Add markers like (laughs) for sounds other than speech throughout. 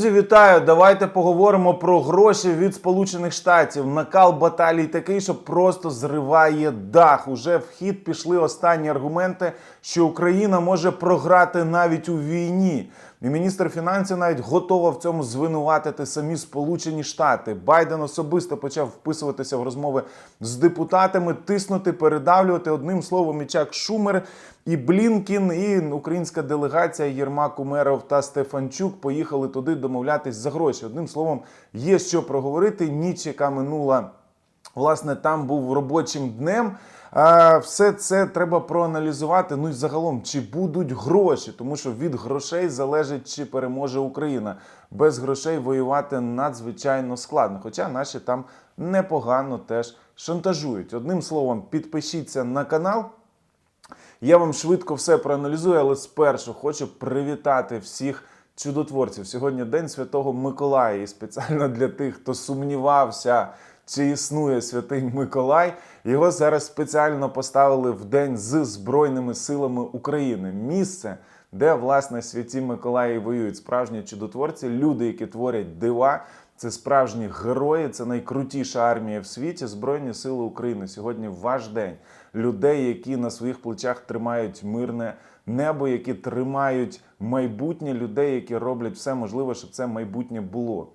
Друзі, вітаю! Давайте поговоримо про гроші від Сполучених Штатів. Накал баталій такий, що просто зриває дах. Уже в хід пішли останні аргументи, що Україна може програти навіть у війні. І міністр фінансів навіть готова в цьому звинуватити самі Сполучені Штати. Байден особисто почав вписуватися в розмови з депутатами, тиснути, передавлювати одним словом і Чак Шумер. І Блінкін, і українська делегація Єрмак Умеров та Стефанчук поїхали туди домовлятись за гроші. Одним словом, є що проговорити. Ніч, яка минула, власне, там був робочим днем. Все це треба проаналізувати. Ну і загалом, чи будуть гроші, тому що від грошей залежить, чи переможе Україна. Без грошей воювати надзвичайно складно. Хоча наші там непогано теж шантажують. Одним словом, підпишіться на канал. Я вам швидко все проаналізую, але спершу хочу привітати всіх чудотворців. Сьогодні День Святого Миколая. І спеціально для тих, хто сумнівався, чи існує святий Миколай. Його зараз спеціально поставили в день з Збройними силами України. Місце, де власне святі Миколаї воюють. Справжні чудотворці, люди, які творять дива. Це справжні герої, це найкрутіша армія в світі. Збройні сили України. Сьогодні ваш день. Людей, які на своїх плечах тримають мирне небо, які тримають майбутнє людей, які роблять все можливе, щоб це майбутнє було.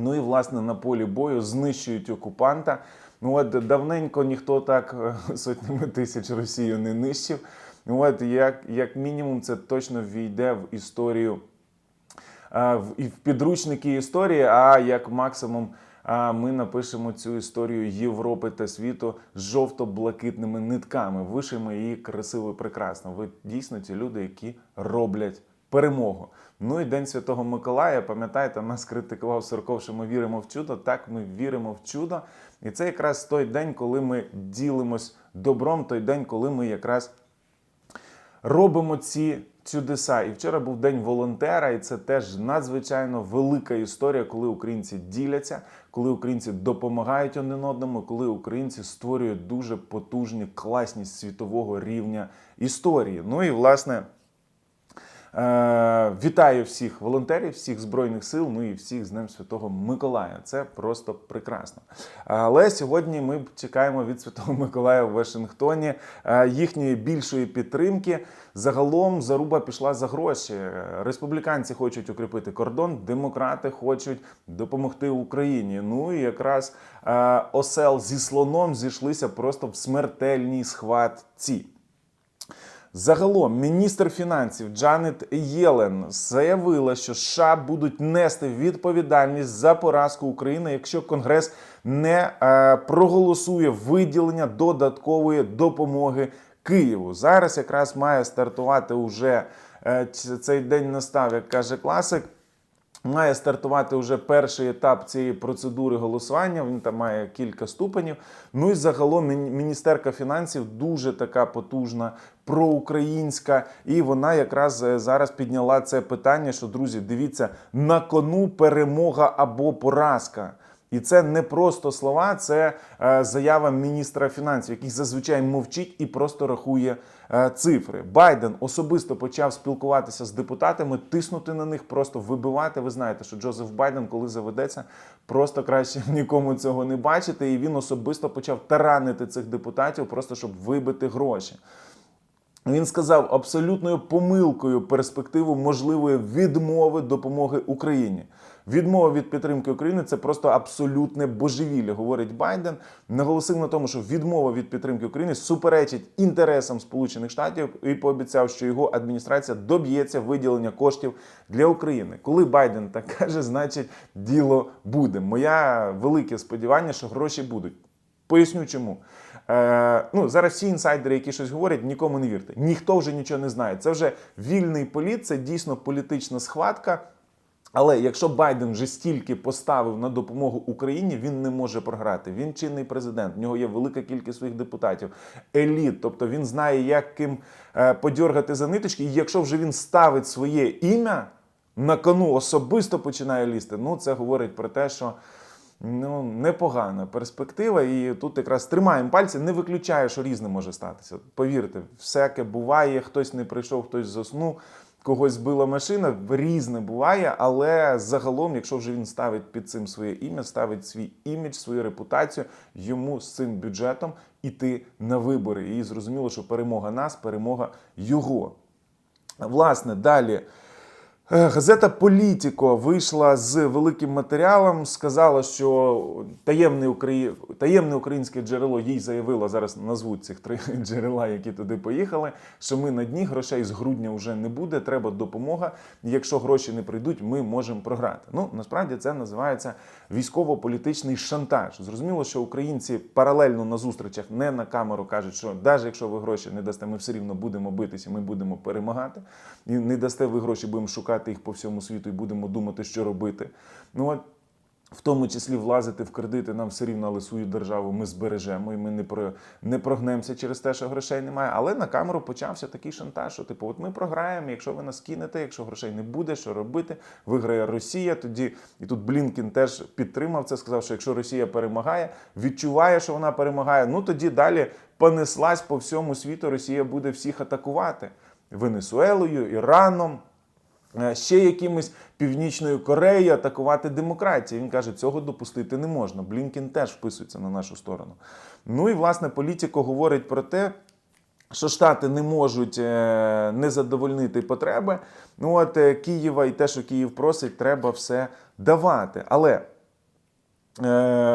Ну і власне на полі бою знищують окупанта. Ну от давненько ніхто так е, (laughs) сотнями тисяч Росію не нищив. Ну от як, як мінімум, це точно війде в історію е, і в підручники історії, а як максимум. А ми напишемо цю історію Європи та світу з жовто-блакитними нитками. Вишимо її красиво і прекрасно. Ви дійсно ті люди, які роблять перемогу. Ну і День Святого Миколая, пам'ятаєте, нас критикував Сорков, що ми віримо в чудо. Так, ми віримо в чудо. І це якраз той день, коли ми ділимось добром, той день, коли ми якраз робимо ці чудеса. І вчора був день волонтера, і це теж надзвичайно велика історія, коли українці діляться, коли українці допомагають один одному, коли українці створюють дуже потужні, класні світового рівня історії. Ну і власне. Е, вітаю всіх волонтерів, всіх збройних сил, ну і всіх з Днем Святого Миколая. Це просто прекрасно. Але сьогодні ми чекаємо від Святого Миколая в Вашингтоні е, їхньої більшої підтримки. Загалом заруба пішла за гроші. Республіканці хочуть укріпити кордон, демократи хочуть допомогти Україні. Ну і якраз е, осел зі слоном зійшлися просто в смертельній схватці. Загалом, міністр фінансів Джанет Єлен заявила, що США будуть нести відповідальність за поразку України, якщо Конгрес не е, проголосує виділення додаткової допомоги Києву. Зараз якраз має стартувати уже е, цей день настав, як каже класик. Має стартувати вже перший етап цієї процедури голосування. Він там має кілька ступенів. Ну і загалом міністерка фінансів дуже така потужна, проукраїнська, і вона якраз е, зараз підняла це питання. Що друзі, дивіться, на кону перемога або поразка. І це не просто слова, це е, заява міністра фінансів, який зазвичай мовчить і просто рахує цифри. Байден особисто почав спілкуватися з депутатами, тиснути на них, просто вибивати. Ви знаєте, що Джозеф Байден, коли заведеться, просто краще (laughs) нікому цього не бачити. І він особисто почав таранити цих депутатів, просто щоб вибити гроші. Він сказав абсолютною помилкою перспективу можливої відмови допомоги Україні. Відмова від підтримки України це просто абсолютне божевілля, говорить Байден. Наголосив на тому, що відмова від підтримки України суперечить інтересам Сполучених Штатів і пообіцяв, що його адміністрація доб'ється виділення коштів для України. Коли Байден так каже, значить діло буде. Моя велике сподівання, що гроші будуть. Поясню чому. Е, ну, зараз всі інсайдери, які щось говорять, нікому не вірте. Ніхто вже нічого не знає. Це вже вільний політ, це дійсно політична схватка. Але якщо Байден вже стільки поставив на допомогу Україні, він не може програти. Він чинний президент. В нього є велика кількість своїх депутатів, еліт. Тобто він знає, як ким е, подьоргати за ниточки. І якщо вже він ставить своє ім'я на кону, особисто починає лізти. Ну це говорить про те, що ну непогана перспектива. І тут якраз тримаємо пальці, не виключає, що різне може статися. Повірте, всяке буває. Хтось не прийшов, хтось заснув. когось збила машина, різне буває, але загалом, якщо вже він ставить під цим своє ім'я, ставить свій імідж, свою репутацію, йому з цим бюджетом іти на вибори. І зрозуміло, що перемога нас, перемога його. Власне, далі. Е, Газета Політіко вийшла з великим матеріалом, сказала, що таємне, Украї... таємне українське джерело їй заявило, зараз назвуть цих три (laughs) джерела, які туди поїхали, що ми на дні, грошей з грудня вже не буде, треба допомога. Якщо гроші не прийдуть, ми можемо програти. Ну, насправді це називається військово-політичний шантаж. Зрозуміло, що українці паралельно на зустрічах не на камеру кажуть, що навіть якщо ви гроші не дасте, ми все рівно будемо битися, ми будемо перемагати. І не дасте ви гроші, будемо шукати їх по всьому світу і будемо думати, що робити. Ну от в тому числі влазити в кредити нам все рівно, але свою державу ми збережемо і ми не про не прогнемося через те, що грошей немає. Але на камеру почався такий шантаж, що типу, от ми програємо, якщо ви нас кинете, якщо грошей не буде, що робити? Виграє Росія. Тоді і тут Блінкін теж підтримав це, сказав, що якщо Росія перемагає, відчуває, що вона перемагає. Ну тоді далі понеслась по всьому світу. Росія буде всіх атакувати Венесуелою, Іраном. Е, ще якимось Північною Кореєю атакувати демократію. Він каже, цього допустити не можна. Блінкін теж вписується на нашу сторону. Ну і власне політико говорить про те. Що Штати не можуть е, не задовольнити потреби. Ну от е, Києва і те, що Київ просить, треба все давати. Але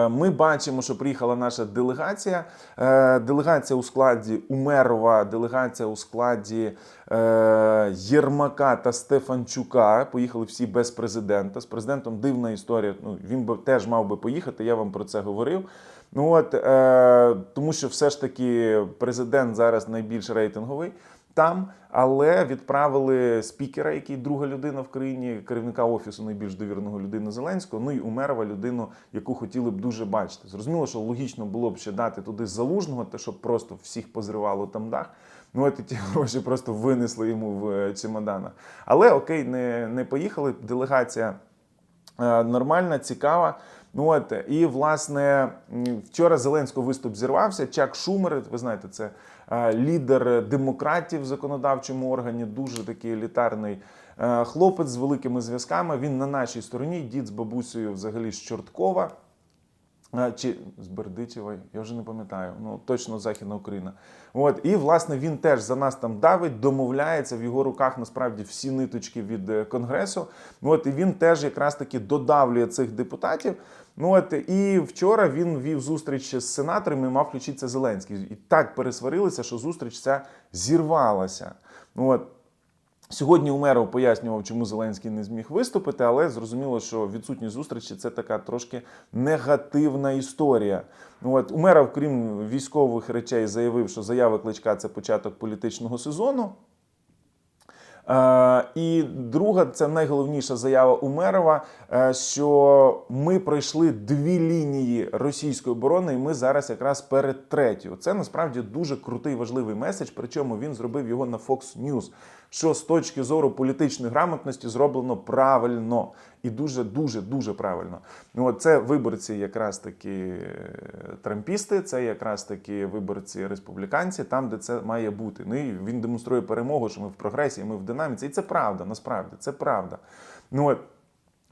Ми бачимо, що приїхала наша делегація. Е, Делегація у складі Умерова, делегація у складі е, Єрмака та Стефанчука. Поїхали всі без президента. З президентом дивна історія. Ну, Він би теж мав би поїхати. Я вам про це говорив. Ну от е, тому, що все ж таки президент зараз найбільш рейтинговий там, але відправили спікера, який друга людина в країні, керівника офісу найбільш довіреного людини Зеленського. Ну і Умерова людину, яку хотіли б дуже бачити. Зрозуміло, що логічно було б ще дати туди залужного, те, щоб просто всіх позривало там дах. Ну от і ті гроші просто винесли йому в е, чемоданах. Але окей, не, не поїхали. Делегація е, нормальна, цікава. Ну от і власне вчора Зеленського виступ зірвався. Чак Шумер, ви знаєте, це е, лідер демократів в законодавчому органі, дуже такий елітарний е, хлопець з великими зв'язками. Він на нашій стороні, дід з бабусею, взагалі з Чорткова. Чи з Бердичева, я вже не пам'ятаю. Ну точно Західна Україна. От і власне він теж за нас там давить, домовляється в його руках. Насправді всі ниточки від е, конгресу. От і він теж якраз таки додавлює цих депутатів. Ну от і вчора він вів зустріч з сенаторами. Мав включитися Зеленський. І так пересварилися, що зустріч ця зірвалася. Ну от. Сьогодні Умеров пояснював, чому Зеленський не зміг виступити, але зрозуміло, що відсутність зустрічі це така трошки негативна історія. Ну, От Умеров, крім військових речей, заявив, що заява кличка це початок політичного сезону. Е, І друга, це найголовніша заява Умерова, е, що ми пройшли дві лінії російської оборони, і ми зараз якраз перед третьою. Це насправді дуже крутий важливий меседж. Причому він зробив його на Fox News, що з точки зору політичної грамотності зроблено правильно і дуже, дуже, дуже правильно. Ну, от це виборці, якраз таки е, трампісти, це якраз таки виборці республіканці, там, де це має бути. Ну і він демонструє перемогу, що ми в прогресі, ми в динаміці. І це правда, насправді, це правда. Ну от.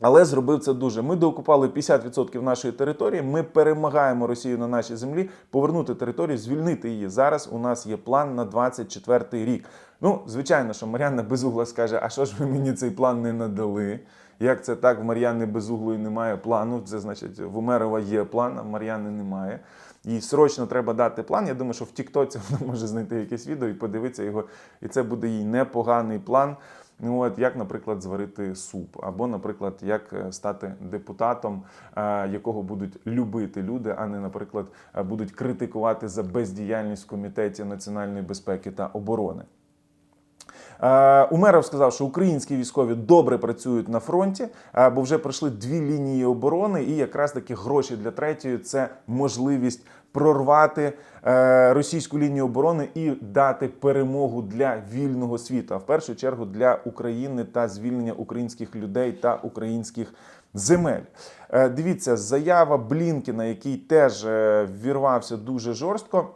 Але зробив це дуже. Ми доокупали 50% нашої території. Ми перемагаємо Росію на нашій землі, повернути територію, звільнити її. Зараз у нас є план на 24-й рік. Ну, звичайно, що Мар'яна Безугла скаже: а що ж ви мені цей план не надали? Як це так? В Мар'яни Безуглої немає плану. Це значить, в Умерова є план, а в Мар'яни немає. Їй срочно треба дати план. Я думаю, що в Тіктоці (laughs) вона може знайти якесь відео і подивитися його. І це буде їй непоганий план. Ну, от як, наприклад, зварити суп, або, наприклад, як е, стати депутатом, е, якого будуть любити люди, а не, наприклад, е, будуть критикувати за бездіяльність в комітеті національної безпеки та оборони. Е, Умеров сказав, що українські військові добре працюють на фронті, е, бо вже пройшли дві лінії оборони, і якраз таки гроші для третьої це можливість прорвати е, російську лінію оборони і дати перемогу для вільного світу, а в першу чергу для України та звільнення українських людей та українських земель. Дивіться, заява Блінкіна, який теж ввірвався дуже жорстко.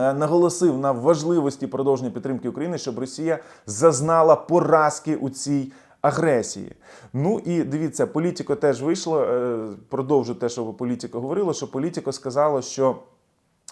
Е, наголосив на важливості продовження підтримки України, щоб Росія зазнала поразки у цій агресії. Ну і дивіться, політико теж вийшло. е, Продовжу те, що політико говорило, що політико сказало, що.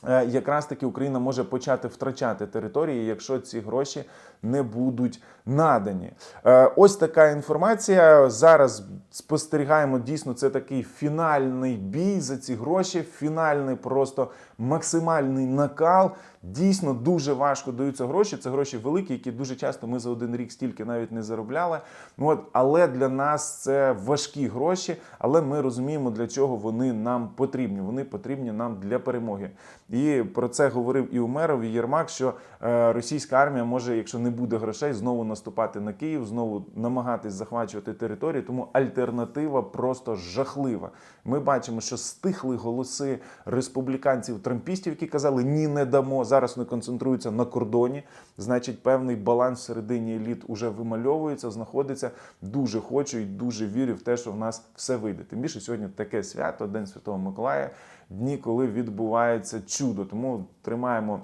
Е, Якраз таки Україна може почати втрачати території, якщо ці гроші не будуть надані. Е, Ось така інформація. Зараз спостерігаємо дійсно це такий фінальний бій за ці гроші, фінальний просто максимальний накал. Дійсно дуже важко даються гроші. Це гроші великі, які дуже часто ми за один рік стільки навіть не заробляли. Ну, От, але для нас це важкі гроші, але ми розуміємо, для чого вони нам потрібні. Вони потрібні нам для перемоги. І про це говорив і Умеров, і Єрмак, що е, російська армія може, якщо не буде грошей, знову наступати на Київ, знову намагатись захвачувати території. Тому альтернатива просто жахлива. Ми бачимо, що стихли голоси республіканців, трампістів, які казали ні, не дамо. Зараз вони концентруються на кордоні. Значить, певний баланс всередині еліт уже вимальовується, знаходиться. Дуже хочу і дуже вірю в те, що в нас все вийде. Тим більше сьогодні таке свято, День Святого Миколая, дні, коли відбувається чудо. Тому тримаємо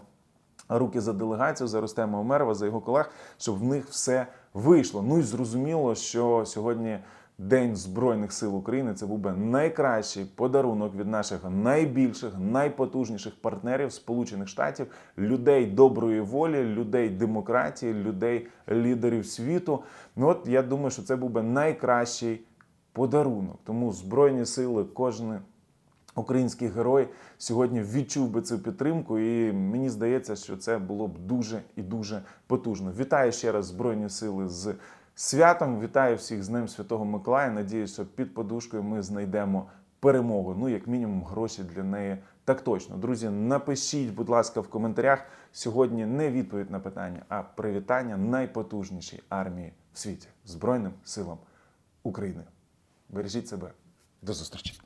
руки за делегацію, за Рустема Омерова, за його колег, щоб в них все вийшло. Ну і зрозуміло, що сьогодні. День Збройних сил України це був би найкращий подарунок від наших найбільших, найпотужніших партнерів Сполучених Штатів, людей доброї волі, людей демократії, людей лідерів світу. Ну от я думаю, що це був би найкращий подарунок. Тому збройні сили, кожен український герой сьогодні відчув би цю підтримку, і мені здається, що це було б дуже і дуже потужно. Вітаю ще раз Збройні сили з святом. Вітаю всіх з Днем Святого Миколая. Надіюсь, що під подушкою ми знайдемо перемогу. Ну, як мінімум, гроші для неї. Так точно, друзі, напишіть, будь ласка, в коментарях. Сьогодні не відповідь на питання, а привітання найпотужнішій армії в світі Збройним силам України. Бережіть себе. До зустрічі!